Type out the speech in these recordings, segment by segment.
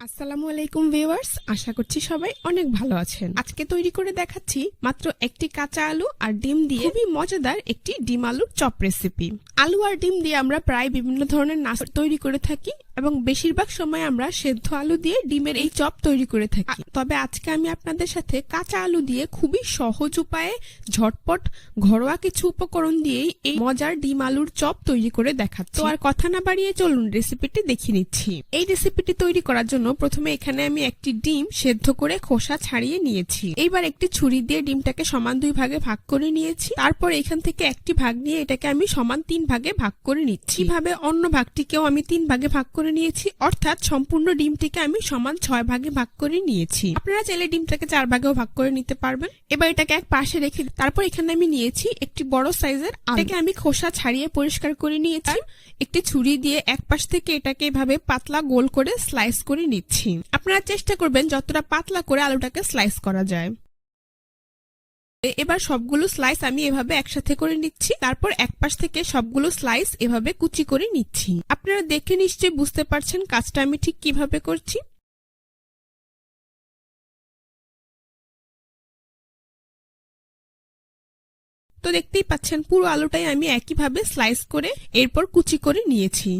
আসসালামু আলাইকুম ভিউয়ার্স, আশা করছি সবাই অনেক ভালো আছেন। আজকে তৈরি করে দেখাচ্ছি মাত্র একটি কাঁচা আলু আর ডিম দিয়ে খুবই মজাদার একটি ডিম আলুর চপ রেসিপি আলু আর ডিম দিয়ে আমরা প্রায় বিভিন্ন ধরনের নাস্তা তৈরি করে থাকি এবং বেশিরভাগ সময় আমরা সেদ্ধ আলু দিয়ে ডিমের এই চপ তৈরি করে থাকি। তবে আজকে আমি আপনাদের সাথে কাঁচা আলু দিয়ে খুবই সহজ উপায়ে ঝটপট ঘরোয়া কিছু উপকরণ দিয়েই এই মজার ডিম আলুর চপ তৈরি করে দেখাচ্ছি। তো আর কথা না বাড়িয়ে চলুন রেসিপিটি দেখিয়ে নিচ্ছি। এই রেসিপিটি তৈরি করার জন্য প্রথমে এখানে আমি একটি ডিম সেদ্ধ করে খোসা ছাড়িয়ে নিয়েছি। এইবার একটি ছুরি দিয়ে ডিমটাকে সমান দুই ভাগে ভাগ করে নিয়েছি। তারপর এখান থেকে একটি ভাগ নিয়ে এটাকে আমি সমান তিন ভাগে ভাগ করে নিচ্ছি। ভাবে অন্য ভাগটিকেও আমি তিন ভাগে ভাগ করে নিয়েছি। অর্থাৎ সম্পূর্ণ ডিমটিকে আমি সমান ছয় ভাগে ভাগ করে নিয়েছি। আপনারা চাইলে ডিমটাকে চার ভাগেও ভাগ করে নিতে পারবেন। এবার এটাকে এক পাশে রেখে তারপর এখানে আমি নিয়েছি একটি বড় সাইজের এটাকে আমি খোসা ছাড়িয়ে পরিষ্কার করে নিয়েছি। একটি ছুরি দিয়ে এক পাশ থেকে এটাকে এভাবে পাতলা গোল করে স্লাইস করে নিচ্ছি। আপনারা চেষ্টা করবেন যতটা পাতলা করে আলুটাকে স্লাইস করা যায়। এবার সবগুলো স্লাইস আমি এভাবে একসাথে করে নিচ্ছি। তারপর এক পাশ থেকে সবগুলো স্লাইস এভাবে কুচি করে নিচ্ছি। আপনারা দেখে নিশ্চয়ই বুঝতে পারছেন কাজটা আমি ঠিক কীভাবে করছি। তো দেখতেই পাচ্ছেন পুরো আলুটাই আমি একইভাবে স্লাইস করে এরপর কুচি করে নিয়েছি।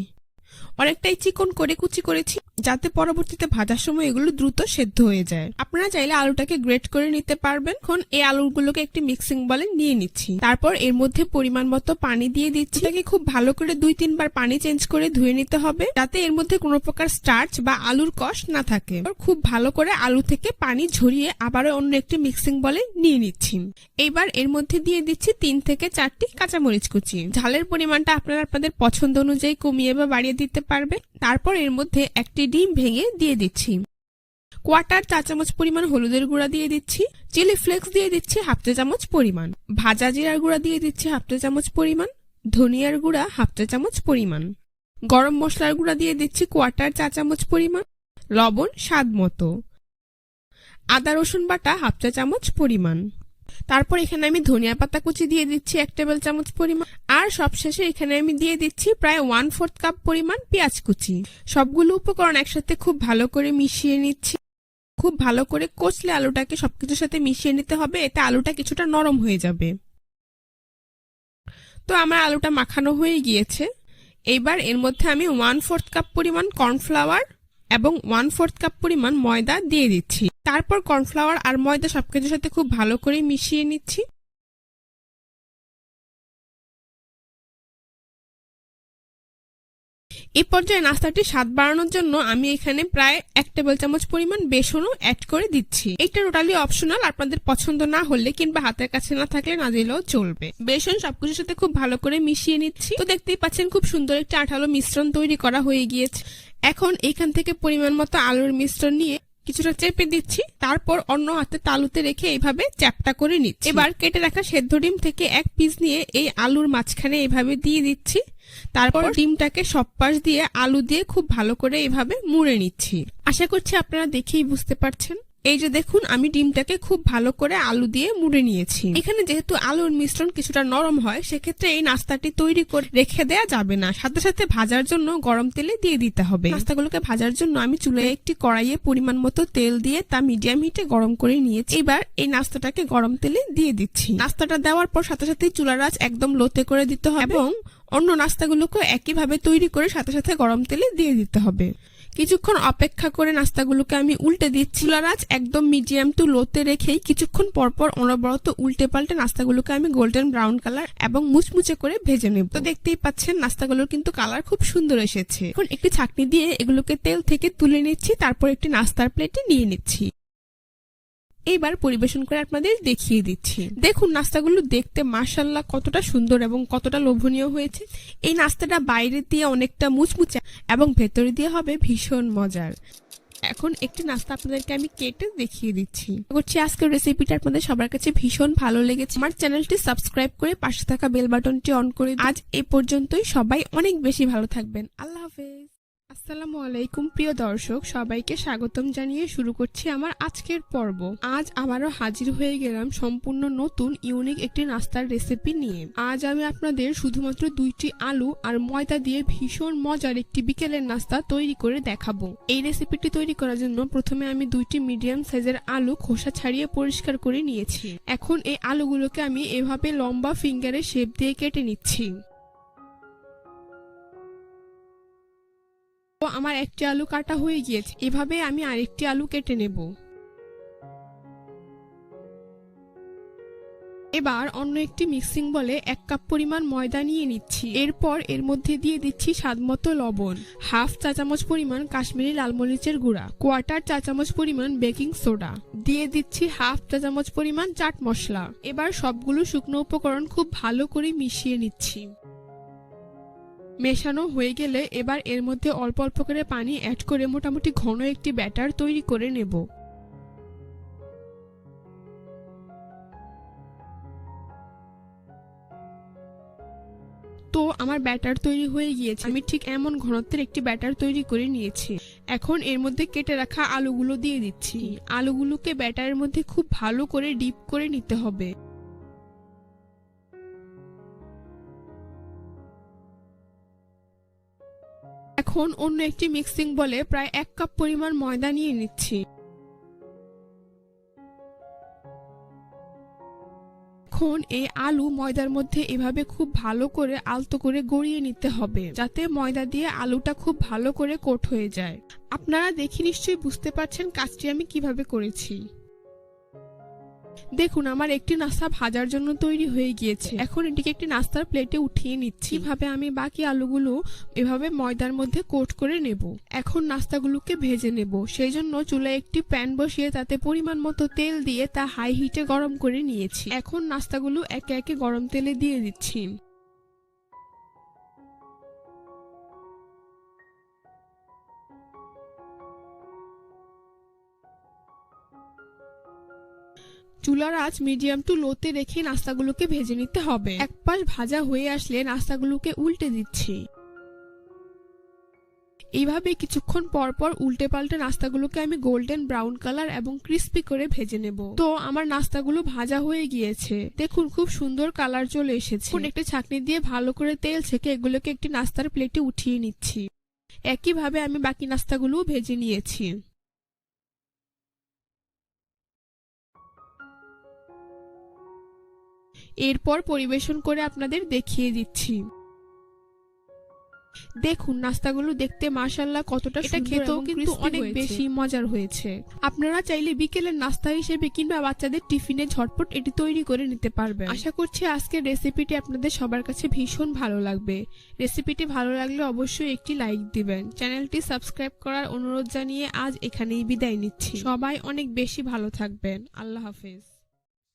অনেকটাই চিকন করে কুচি করেছি। যাতে পরবর্তীতে ভাজার সময় এগুলো দ্রুত সেদ্ধ হয়ে যায়। আপনারা চাইলে আলুটাকে গ্রেট করে নিতে পারবেন। এখন এই আলুগুলোকে একটি মিক্সিং বলে নিয়ে নিচ্ছি। তারপর এর মধ্যে পরিমাণ মতো পানি দিয়ে দিচ্ছি। এটাকে খুব ভালো করে দুই তিনবার পানি চেঞ্জ করে ধুয়ে নিতে হবে, যাতে এর মধ্যে কোনো প্রকার স্টার্চ বা আলুর কষ না থাকে। এবার খুব ভালো করে আলু থেকে পানি ঝরিয়ে আবারও অন্য একটি মিক্সিং বলে নিয়ে নিচ্ছি। এইবার এর মধ্যে দিয়ে দিচ্ছি তিন থেকে চারটি কাঁচামরিচ কুচি। ঝালের পরিমাণটা আপনারা আপনাদের পছন্দ অনুযায়ী কমিয়ে বা বাড়িয়ে দিতে পারবেন। তারপর এর মধ্যে একটি ডিম ভেঙে দিয়ে দিচ্ছি। কোয়াটার চা চামচ পরিমাণ হলুদের গুঁড়া দিয়ে দিচ্ছি, চিলি ফ্লেক্স দিয়ে দিচ্ছি হাফ চা চামচ পরিমাণ, ভাজা জিরার গুঁড়া দিয়ে দিচ্ছি হাফ চা চামচ পরিমাণ, ধনিয়ার গুঁড়া হাফ চা চামচ পরিমাণ। গরম মশলার গুঁড়া দিয়ে দিচ্ছি কোয়াটার চা চামচ পরিমাণ, লবণ স্বাদ মতো। আদা রসুন বাটা হাফ চা চামচ পরিমাণ। তারপর এখানে আমি ধনিয়া পাতা কুচি দিয়ে দিচ্ছি এক টেবিল চামচ পরিমাণ। আর সবশেষে এখানে আমি দিয়ে দিচ্ছি প্রায় ওয়ান ফোর্থ কাপ পরিমাণ পেঁয়াজ কুচি। সবগুলো উপকরণ একসাথে খুব ভালো করে মিশিয়ে নিচ্ছি। খুব ভালো করে কচলে আলুটাকে সবকিছুর সাথে মিশিয়ে নিতে হবে, এতে আলুটা কিছুটা নরম হয়ে যাবে। তো আমার আলুটা মাখানো হয়ে গিয়েছে। এইবার এর মধ্যে আমি ওয়ান ফোর্থ কাপ পরিমাণ কর্নফ্লাওয়ার এবং ওয়ান ফোর্থ কাপ পরিমাণ ময়দা দিয়ে দিচ্ছি। তারপর কর্নফ্লাওয়ার আর ময়দা সবকিছুর সাথে খুব ভালো করে মিশিয়ে নিচ্ছি। এই পর্যায়ে নাস্তাটি স্বাদ বাড়ানোর জন্য আমি এখানে প্রায় এক টেবিল চামচ পরিমাণ বেসনও অ্যাড করে দিচ্ছি। এটা টোটালি অপশনাল আপনাদের পছন্দ না হলে কিংবা হাতের কাছে না থাকলে না দিলেও চলবে। বেসন সবকিছুর সাথে খুব ভালো করে মিশিয়ে নিচ্ছি। তো দেখতেই পাচ্ছেন খুব সুন্দর একটা আঠালো মিশ্রণ তৈরি করা হয়ে গিয়েছে। এখন এখান থেকে পরিমাণ মতো আলুর মিশ্রণ নিয়ে কিছুটা চেপে দিচ্ছি তারপর অন্য হাতে তালুতে রেখে এইভাবে চ্যাপটা করে নিচ্ছি। এবার কেটে রাখা সেদ্ধ ডিম থেকে এক পিস নিয়ে এই আলুর মাঝখানে এইভাবে দিয়ে দিচ্ছি। তারপর? ডিমটাকে সব পাশ দিয়ে আলু দিয়ে খুব ভালো করে এভাবে মুড়ে নিচ্ছি। আশা করছি আপনারা দেখেই বুঝতে পারছেন। এই যে দেখুন আমি ডিমটাকে খুব ভালো করে আলু দিয়ে মুড়ে নিয়েছি। এখানে যেহেতু আলুর মিশ্রণ কিছুটা নরম হয় সেক্ষেত্রে এই নাস্তাটি তৈরি করে রেখে দেয়া যাবে না। সাথে সাথে ভাজার জন্য গরম তেলে দিয়ে দিতে হবে। নাস্তাগুলোকে ভাজার জন্য আমি চুলায় একটি কড়াইয়ে পরিমাণ মতো তেল দিয়ে তা মিডিয়াম হিটে গরম করে নিয়েছি। এবার এই নাস্তাটাকে গরম তেলে দিয়ে দিচ্ছি। নাস্তাটা দেওয়ার পর সাথে সাথে চুলার আঁচ একদম লোতে করে দিতে হবে। এবং অন্য নাস্তাগুলোকে একইভাবে তৈরি করে সাথে সাথে গরম তেলে দিয়ে দিতে হবে। কিছুক্ষণ অপেক্ষা করে নাস্তাগুলোকে আমি উল্টে দিচ্ছি। চুলারাজ একদম মিডিয়াম টু লোতে রেখেই কিছুক্ষণ পরপর অনবরত উল্টে পাল্টে নাস্তাগুলোকে আমি গোল্ডেন ব্রাউন কালার এবং মুচমুচে করে ভেজে নেব। তো দেখতেই পাচ্ছেন, নাস্তাগুলোর কিন্তু কালার খুব সুন্দর এসেছে। এখন একটি ছাকনি দিয়ে এগুলোকে তেল থেকে তুলে নিচ্ছি, তারপর একটি নাস্তার প্লেটে নিয়ে নিচ্ছি। এইবার পরিবেশন করে আপনাদের দেখিয়ে দিচ্ছি। দেখুন, নাস্তাগুলো দেখতে মার্শাল্লাহ কতটা সুন্দর এবং কতটা লোভনীয় হয়েছে। এই নাস্তাটা বাইরে দিয়ে অনেকটা মুচমুচে এবং ভেতরে দিয়ে হবে ভীষণ মজার। এখন একটি নাস্তা আপনাদেরকে আমি কেটে দেখিয়ে দিচ্ছি। করছি আজকের রেসিপিটা আপনাদের সবার কাছে ভীষণ ভালো লেগেছে। আমার চ্যানেলটি সাবস্ক্রাইব করে পাশে থাকা বেল বাটনটি অন করে আজ এই পর্যন্তই। সবাই অনেক বেশি ভালো থাকবেন। আল্লাহ হাফেজ। আসসালামু আলাইকুম, প্রিয় দর্শক, সবাইকে স্বাগতম জানিয়ে শুরু করছি আমার আজকের পর্ব। আজ আবারও হাজির হয়ে গেলাম সম্পূর্ণ নতুন ইউনিক একটি নাস্তার রেসিপি নিয়ে। আজ আমি আপনাদের শুধুমাত্র দুইটি আলু আর ময়দা দিয়ে ভীষণ মজার একটি বিকেলের নাস্তা তৈরি করে দেখাবো। এই রেসিপিটি তৈরি করার জন্য প্রথমে আমি দুইটি মিডিয়াম সাইজের আলু খোসা ছাড়িয়ে পরিষ্কার করে নিয়েছি। এখন এই আলুগুলোকে আমি এভাবে লম্বা ফিঙ্গারে শেপ দিয়ে কেটে নিচ্ছি। আমার একটি আলু কাটা হয়ে গিয়েছে। এভাবে আমি আরেকটি আলু কেটে নেব। এবার অন্য একটি মিক্সিং বলে এক কাপ পরিমাণ ময়দা নিয়ে নিচ্ছি। এরপর এর মধ্যে দিয়ে দিচ্ছি স্বাদমতো লবণ। হাফ চা চামচ পরিমাণ কাশ্মীরি লালমরিচের গুঁড়া। কোয়ার্টার চা চামচ পরিমাণ বেকিং সোডা। দিয়ে দিচ্ছি হাফ চা চামচ পরিমাণ চাট মশলা। এবার সবগুলো শুকনো উপকরণ খুব ভালো করে মিশিয়ে নিচ্ছি। মেশানো হয়ে গেলে এবার এর মধ্যে অল্প অল্প করে পানি অ্যাড করে মোটামুটি ঘন একটি ব্যাটার তৈরি করে নেব। তো আমার ব্যাটার তৈরি হয়ে গিয়েছে। আমি ঠিক এমন ঘনত্বের একটি ব্যাটার তৈরি করে নিয়েছি। এখন এর মধ্যে কেটে রাখা আলুগুলো দিয়ে দিচ্ছি। আলুগুলোকে ব্যাটারের মধ্যে খুব ভালো করে ডিপ করে নিতে হবে। এখন অন্য একটি মিক্সিং বলে প্রায় এক কাপ পরিমাণ ময়দা নিয়ে নিচ্ছি। এখন এই আলু ময়দার মধ্যে এভাবে খুব ভালো করে আলতো করে গড়িয়ে নিতে হবে, যাতে ময়দা দিয়ে আলুটা খুব ভালো করে কোট হয়ে যায়। আপনারা দেখে নিশ্চয়ই বুঝতে পারছেন কাজটি আমি কীভাবে করেছি। দেখুন, আমার একটি নাস্তা ভাজার জন্য তৈরি হয়ে গিয়েছে। এখন এটিকে একটি নাস্তার প্লেটে উঠিয়ে নিচ্ছি। ভাবে আমি বাকি আলুগুলো এভাবে ময়দার মধ্যে কোট করে নেব। এখন নাস্তাগুলোকে ভেজে নেব। সেই জন্য চুলায় একটি প্যান বসিয়ে তাতে পরিমাণ মতো তেল দিয়ে তা হাই হিটে গরম করে নিয়েছি। এখন নাস্তাগুলো একে একে গরম তেলে দিয়ে দিচ্ছি। চুলার আঁচ মিডিয়াম টু লোতে রেখে নাস্তাগুলোকে ভেজে নিতে হবে। এক পাশ ভাজা হয়ে আসলে নাস্তাগুলোকে উল্টে দিচ্ছি। এইভাবে কিছুক্ষণ পর পর উল্টে পাল্টে নাস্তাগুলোকে আমি গোল্ডেন ব্রাউন কালার এবং ক্রিস্পি করে ভেজে নেব। তো, আমার নাস্তাগুলো ভাজা হয়ে গিয়েছে। দেখুন, খুব সুন্দর কালার চলে এসেছে। একটি ছাকনি দিয়ে ভালো করে তেল ছেঁকে এগুলোকে একটি নাস্তার প্লেটে উঠিয়ে নিচ্ছি। একইভাবে আমি বাকি নাস্তাগুলোও ভেজে নিয়েছি। এরপর পরিবেশন করে আপনাদের দেখিয়ে দিচ্ছি। দেখুন নাস্তাগুলো দেখতে মাশাল্লাহ কতটা এটা খেতেও কিন্তু অনেক বেশি মজার হয়েছে। আপনারা চাইলে বিকেলের নাস্তা হিসেবে কিংবা বাচ্চাদের টিফিনে ঝটপট এটি তৈরি করে নিতে পারবেন। আশা করছি আজকের রেসিপিটি আপনাদের সবার কাছে ভীষণ ভালো লাগবে। রেসিপিটি ভালো লাগলে অবশ্যই একটি লাইক দিবেন। চ্যানেলটি সাবস্ক্রাইব করার অনুরোধ জানিয়ে আজ এখানেই বিদায় নিচ্ছি। সবাই অনেক বেশি ভালো থাকবেন। আল্লাহ হাফেজ।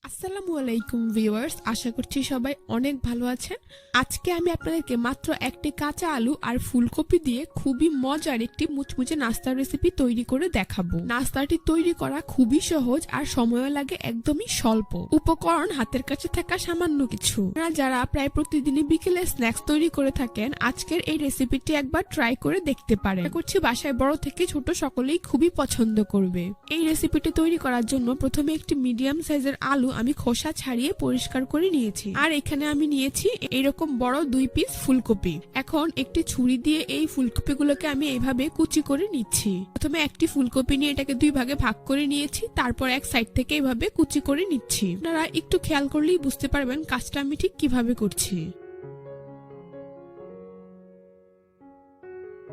আসসালামু আলাইকুম ভিউয়ার্স, আশা করছি সবাই অনেক ভালো আছেন। আজকে আমি আপনাদেরকে মাত্র একটি কাঁচা আলু আর ফুলকপি দিয়ে খুবই মজার একটি মুচমুচে নাস্তার রেসিপি তৈরি করে দেখাবো। নাস্তাটি তৈরি করা খুবই সহজ আর সময়ও লাগে একদমই স্বল্প। উপকরণ হাতের কাছে থাকা সামান্য কিছু। যারা প্রায় প্রতিদিনই বিকেলে স্ন্যাক্স তৈরি করে থাকেন, আজকের এই রেসিপিটি একবার ট্রাই করে দেখতে আশা করছি বাসায় বড় থেকে ছোট সকলেই খুবই পছন্দ করবে। এই রেসিপিটি তৈরি করার জন্য প্রথমে একটি মিডিয়াম সাইজের আলু আমি খোসা ছাড়িয়ে পরিষ্কার করে নিয়েছি। আর এখানে আমি নিয়েছি এরকম বড় দুই পিস ফুলকপি। এখন একটি ছুরি দিয়ে এই ফুলকপিগুলোকে আমি এভাবে কুচি করে নিচ্ছি। প্রথমে একটি ফুলকপি নিয়ে এটাকে দুই ভাগে ভাগ করে নিয়েছি, তারপর এক সাইড থেকে এভাবে কুচি করে নিচ্ছি। আপনারা একটু খেয়াল করলেই বুঝতে পারবেন কাজটা আমি ঠিক কীভাবে করছি।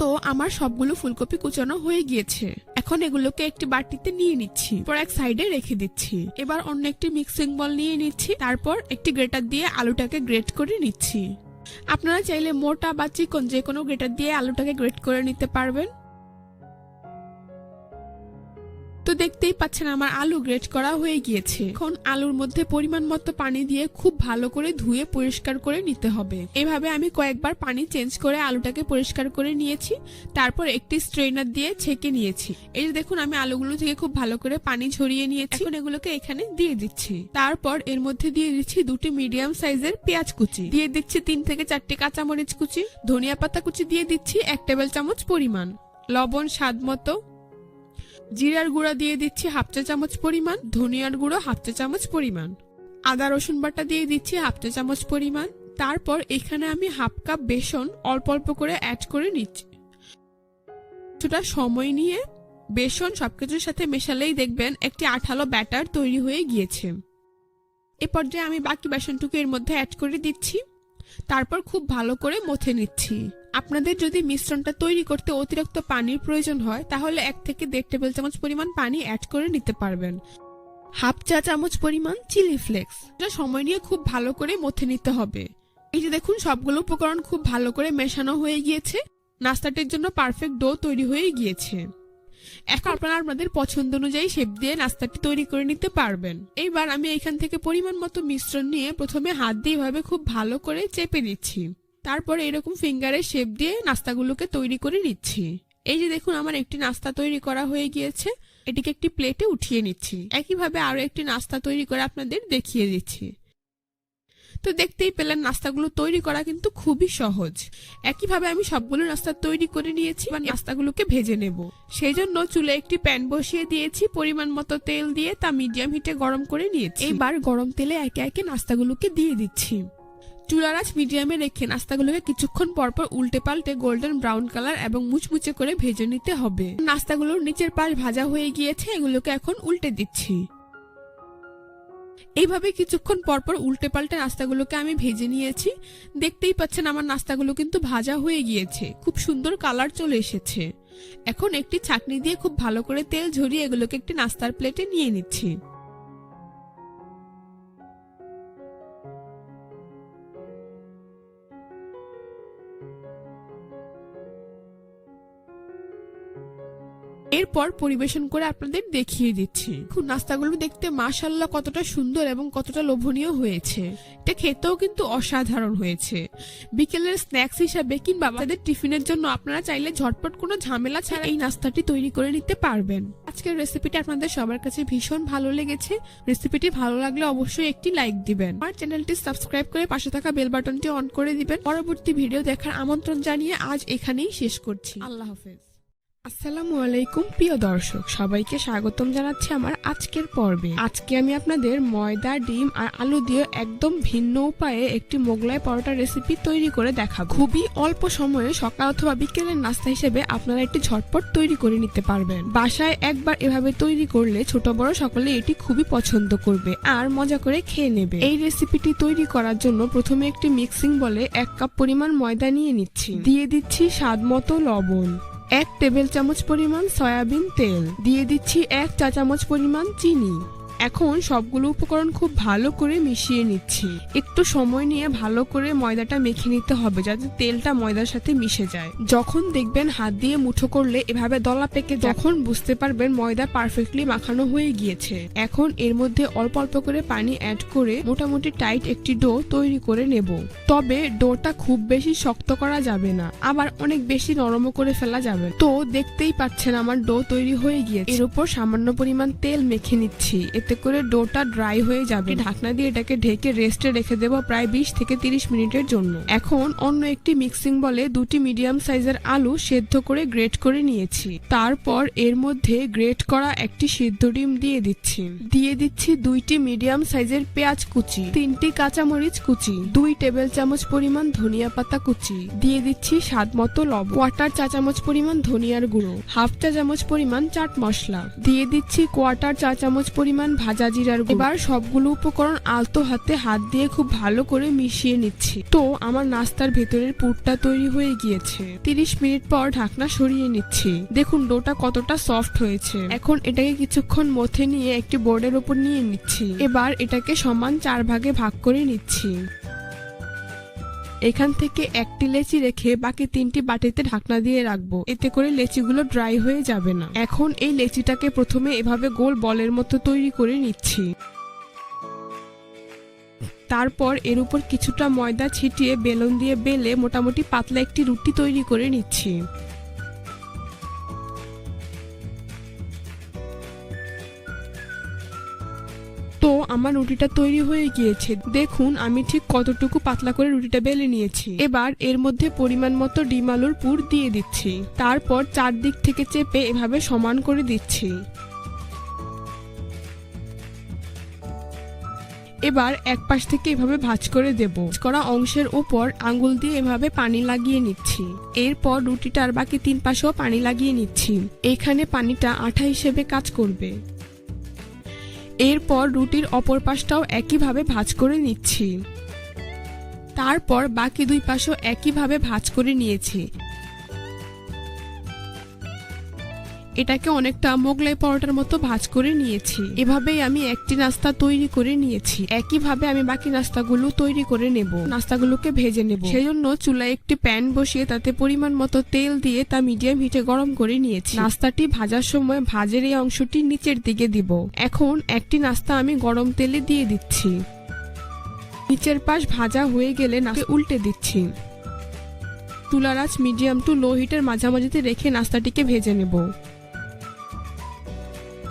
তো আমার সবগুলো ফুলকপি কুচানো হয়ে গিয়েছে। এখন এগুলোকে একটি বাটিতে নিয়ে নিচ্ছি। পর এক সাইডে রেখে দিচ্ছি। এবার অন্য একটি মিক্সিং বল নিয়ে নিচ্ছি। তারপর একটি গ্রেটার দিয়ে আলুটাকে গ্রেট করে নিচ্ছি। আপনারা চাইলে মোটা বা চিকন যে কোনো গ্রেটার দিয়ে আলুটাকে গ্রেট করে নিতে পারবেন। তো দেখতেই পাচ্ছেন আমার আলু গ্রেট করা হয়ে গিয়েছে। এখন আলুর মধ্যে পরিমাণ মতো পানি দিয়ে খুব ভালো করে ধুয়ে পরিষ্কার করে নিতে হবে। এভাবে আমি কয়েকবার পানি চেঞ্জ করে আলুটাকে পরিষ্কার করে নিয়েছি, তারপর একটি স্ট্রেনার দিয়ে ছেঁকে নিয়েছি। এই দেখুন, আমি আলুগুলো থেকে খুব ভালো করে পানি ঝরিয়ে নিয়েছি। এখন এগুলোকে এখানে দিয়ে দিচ্ছি। তারপর এর মধ্যে দিয়ে দিচ্ছি দুটি মিডিয়াম সাইজের পেঁয়াজ কুচি। দিয়ে দিচ্ছি তিন থেকে চারটি কাঁচামরিচ কুচি। ধনিয়া পাতা কুচি দিয়ে দিচ্ছি এক টেবিল চামচ পরিমাণ। লবণ স্বাদ মতো জিরার গুঁড়া দিয়ে দিচ্ছি হাফ চা চামচ পরিমাণ, ধনিয়ার গুঁড়ো হাফ চা চামচ পরিমাণ। আদা, রসুন বাটা দিয়ে দিচ্ছি হাফ চা চামচ পরিমাণ। তারপর এখানে আমি হাফ কাপ বেসন অল্প অল্প করে অ্যাড করে নিচ্ছি। কিছুটা সময় নিয়ে বেসন সবকিছুর সাথে মেশালেই দেখবেন একটি আঠালো ব্যাটার তৈরি হয়ে গিয়েছে। এ পর্যায়ে আমি বাকি বেসনটুকু এর মধ্যে অ্যাড করে দিচ্ছি। তারপর খুব ভালো করে মথে নিচ্ছি। আপনাদের যদি মিশ্রণটা তৈরি করতে অতিরিক্ত পানির প্রয়োজন হয়, তাহলে এক থেকে দেড় টেবিল চামচ পরিমাণ পানি অ্যাড করে নিতে পারবেন। হাফ চা চামচ পরিমাণ চিলি ফ্লেক্স। এটা সময় নিয়ে খুব ভালো করে মথে নিতে হবে। এই যে দেখুন, সবগুলো উপকরণ খুব ভালো করে মেশানো হয়ে গিয়েছে। নাস্তাটির জন্য পারফেক্ট ডো তৈরি হয়ে গিয়েছে। এখন আপনারা আপনাদের পছন্দ অনুযায়ী শেপ দিয়ে নাস্তাটি তৈরি করে নিতে পারবেন। এইবার আমি এখান থেকে পরিমাণ মতো মিশ্রণ নিয়ে প্রথমে হাত দিয়ে এভাবে খুব ভালো করে চেপে দিচ্ছি তারপর এরকম ফিঙ্গারের শেপ দিয়ে নাস্তাগুলোকে তৈরি করে নিচ্ছি। এই যে দেখুন, আমার একটি নাস্তা তৈরি করা হয়ে গিয়েছে। এটিকে একটি প্লেটে উঠিয়ে নিচ্ছি। একইভাবে আরও একটি নাস্তা তৈরি করে আপনাদের দেখিয়ে দিচ্ছি। তো দেখতেই পেলেন, নাস্তাগুলো তৈরি করা কিন্তু খুবই সহজ। একইভাবে আমি সবগুলো নাস্তা তৈরি করে নিয়েছি বা নাস্তাগুলোকে ভেজে নেব। সেই জন্য চুলে একটি প্যান বসিয়ে দিয়েছি, পরিমাণ মতো তেল দিয়ে তা মিডিয়াম হিটে গরম করে নিয়েছি। এবার গরম তেলে একে একে নাস্তাগুলোকে দিয়ে দিচ্ছি। চুলার আঁচ মিডিয়ামে রেখে নাস্তাগুলোকে কিছুক্ষণ পরপর উল্টে পাল্টে গোল্ডেন ব্রাউন কালার এবং মুচমুচে করে ভেজে নিতে হবে। নাস্তাগুলোর নিচের পাশ ভাজা হয়ে গিয়েছে, এগুলোকে এখন উল্টে দিচ্ছি। এইভাবে কিছুক্ষণ পরপর উল্টে পাল্টে নাস্তাগুলোকে আমি ভেজে নিয়েছি। দেখতেই পাচ্ছেন আমার নাস্তাগুলো কিন্তু ভাজা হয়ে গিয়েছে, খুব সুন্দর কালার চলে এসেছে। এখন একটি ছাকনি দিয়ে খুব ভালো করে তেল ঝরিয়ে এগুলোকে একটি নাস্তার প্লেটে নিয়ে নিচ্ছি। এরপর পরিবেশন করে আপনাদের দেখিয়ে দিচ্ছি। খুব নাস্তাগুলো দেখতে মাশাল্লাহ কতটা সুন্দর এবং কতটা লোভনীয় হয়েছে। এটা খেতেও কিন্তু অসাধারণ হয়েছে। বিকেলের স্ন্যাক্স হিসাবে কিংবা বাচ্চাদের টিফিনের জন্য আপনারা চাইলে ঝটপট কোনো ঝামেলা ছাড়া এই নাস্তাটি তৈরি করে নিতে পারবেন। আজকের রেসিপিটি আপনাদের সবার কাছে ভীষণ ভালো লেগেছে। রেসিপিটি ভালো লাগলে অবশ্যই একটি লাইক দিবেন। আমার চ্যানেলটি সাবস্ক্রাইব করে পাশে থাকা বেল বাটনটি অন করে দিবেন। পরবর্তী ভিডিও দেখার আমন্ত্রণ জানিয়ে আজ এখানেই শেষ করছি। আল্লাহ হাফেজ। আসসালামু আলাইকুম, প্রিয় দর্শক। সবাইকে স্বাগতম জানাচ্ছি আমার আজকের পর্বে। আজকে আমি আপনাদের ময়দা, ডিম আর আলু দিয়ে একদম ভিন্ন উপায়ে একটি মোগলাই পরোটা রেসিপি তৈরি করে দেখাবো। খুবই অল্প সময়ে সকাল অথবা বিকেলের নাস্তা হিসেবে আপনারা একটি ঝটপট তৈরি করে নিতে পারবেন। বাসায় একবার এভাবে তৈরি করলে ছোট বড় সকলে এটি খুবই পছন্দ করবে আর মজা করে খেয়ে নেবে। এই রেসিপিটি তৈরি করার জন্য প্রথমে একটি মিক্সিং বলে এক কাপ পরিমাণ ময়দা নিয়ে নিচ্ছি। দিয়ে দিচ্ছি স্বাদ মতো লবণ। এক টেবিল চামচ পরিমাণ সয়াবিন তেল। দিয়ে দিচ্ছি এক চা চামচ পরিমাণ চিনি। এখন সবগুলো উপকরণ খুব ভালো করে মিশিয়ে নিচ্ছি। একটু সময় নিয়ে ভালো করে ময়দাটা মেখে নিতে হবে যাতে তেলটা ময়দার সাথে মিশে যায়। যখন দেখবেন হাত দিয়ে মুঠো করলে এভাবে দলা পেকে যখন বুঝতে পারবেন ময়দা পারফেক্টলি মাখানো হয়ে গিয়েছে। এখন এর মধ্যে অল্প অল্প করে পানি অ্যাড করে মোটামুটি টাইট একটি ডো তৈরি করে নেব। তবে ডোটা খুব বেশি শক্ত করা যাবে না, আবার অনেক বেশি নরমও করে ফেলা যাবে। তো দেখতেই পাচ্ছেন আমার ডো তৈরি হয়ে গিয়েছে। এর উপর সামান্য পরিমাণ তেল মেখে নিচ্ছি, এতে করে ডোটা ড্রাই হয়ে যাবে। ঢাকনা দিয়ে এটাকে ঢেকে রেস্টে রেখে দেবো প্রায় বিশ থেকে তিরিশ মিনিটের জন্য। এখন অন্য একটি মিক্সিং বলে দুটি মিডিয়াম সাইজের আলু সেদ্ধ করে গ্রেট করে নিয়েছি। তারপর এর মধ্যে গ্রেট করা একটি সিদ্ধ ডিম দিয়ে দিচ্ছি। দিয়ে দিচ্ছি দুইটি মিডিয়াম সাইজের পেঁয়াজ কুচি, তিনটি কাঁচামরিচ কুচি, দুই টেবিল চামচ পরিমাণ ধনিয়া পাতা কুচি, দিয়ে দিচ্ছি স্বাদ মতো লবণ কোয়াটার চা চামচ পরিমাণ ধনিয়ার গুঁড়ো হাফ চা চামচ পরিমাণ চাট মশলা, দিয়ে দিচ্ছি কোয়াটার চা চামচ পরিমাণ ভাজা জিরার এবার সবগুলো উপকরণ আলতো হাতে হাত দিয়ে খুব ভালো করে মিশিয়ে নিচ্ছি। তো আমার নাস্তার ভেতরের পুরটা তৈরি হয়ে গিয়েছে। তিরিশ মিনিট পর ঢাকনা সরিয়ে নিচ্ছি। দেখুন, ডোটা কতটা সফট হয়েছে। এখন এটাকে কিছুক্ষণ মথে নিয়ে একটি বোর্ডের উপর নিয়ে নিচ্ছি। এবার এটাকে সমান চার ভাগে ভাগ করে নিচ্ছি। এখান থেকে একটি লেচি রেখে বাকি তিনটি বাটিতে ঢাকনা দিয়ে রাখব। এতে করে লেচিগুলো ড্রাই হয়ে যাবে না। এখন এই লেচিটাকে প্রথমে এভাবে গোল বলের মতো তৈরি করে নিচ্ছি। তারপর এর উপর কিছুটা ময়দা ছিটিয়ে বেলন দিয়ে বেলে মোটামুটি পাতলা একটি রুটি তৈরি করে নিচ্ছি। আমার রুটিটা তৈরি হয়ে গিয়েছে। দেখুন, আমি ঠিক কতটুকু পাতলা করে রুটিটা বেলে নিয়েছি। এবার এর মধ্যে পরিমাণ মতো ডিম আলুর পুর দিয়ে দিচ্ছি। তারপর চারদিক থেকে চেপে এভাবে সমান করে দিচ্ছি। এবার এক পাশ থেকে এভাবে ভাজ করে দেব। করা অংশের উপর আঙ্গুল দিয়ে এভাবে পানি লাগিয়ে নিচ্ছি। এরপর রুটিটার বাকি তিন পাশেও পানি লাগিয়ে নিচ্ছি। এখানে পানিটা আঠা হিসেবে কাজ করবে। এরপর রুটির অপর পাশটাও একইভাবে ভাঁজ করে নিচ্ছি। তারপর বাকি দুই পাশও একইভাবে ভাঁজ করে নিয়েছি। এটাকে অনেকটা মোগলাই পরোটার মতো ভাজ করে নিয়েছি। এভাবেই আমি একটি নাস্তা তৈরি করে নিয়েছি। একইভাবে আমি বাকি নাস্তাগুলো তৈরি করে নেব। নাস্তাগুলোকে ভেজে নেব। সেই জন্য চুলায় একটি প্যান বসিয়ে তাতে পরিমাণ মতো তেল দিয়ে তা মিডিয়াম হিটে গরম করে নিয়েছি। নাস্তাটি ভাজার সময় ভাজের এই অংশটি নিচের দিকে দিব। এখন একটি নাস্তা আমি গরম তেলে দিয়ে দিচ্ছি। নিচের পাশ ভাজা হয়ে গেলে নাস্তা উল্টে দিচ্ছি। তুলার আঁচ মিডিয়াম টু লো হিটের মাঝামাঝিতে রেখে নাস্তাটিকে ভেজে নেব।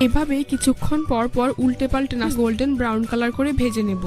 এভাবে কিছুক্ষণ পর পর উল্টে পাল্টে না গোল্ডেন ব্রাউন কালার করে ভেজে নেব।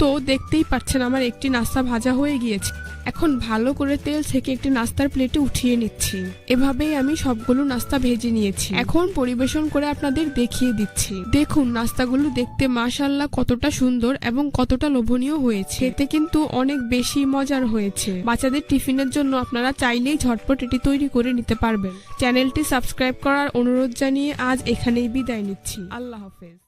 তো দেখতেই পাচ্ছেন আমার একটি নাস্তা ভাজা হয়ে গিয়েছে। এখন ভালো করে তেল থেকে একটি নাস্তার প্লেটে উঠিয়ে নিচ্ছি। এভাবেই আমি সবগুলো নাস্তা ভেজে নিয়েছি। এখন পরিবেশন করে আপনাদের দেখিয়ে দিচ্ছি। দেখুন, নাস্তাগুলো দেখতে মাশাল্লাহ কতটা সুন্দর এবং কতটা লোভনীয় হয়েছে। এতে কিন্তু অনেক বেশি মজার হয়েছে। বাচ্চাদের টিফিনের জন্য আপনারা চাইলেই ঝটপট এটি তৈরি করে নিতে পারবেন। চ্যানেলটি সাবস্ক্রাইব করার অনুরোধ জানিয়ে আজ এখানেই বিদায় নিচ্ছি। আল্লাহ হাফেজ।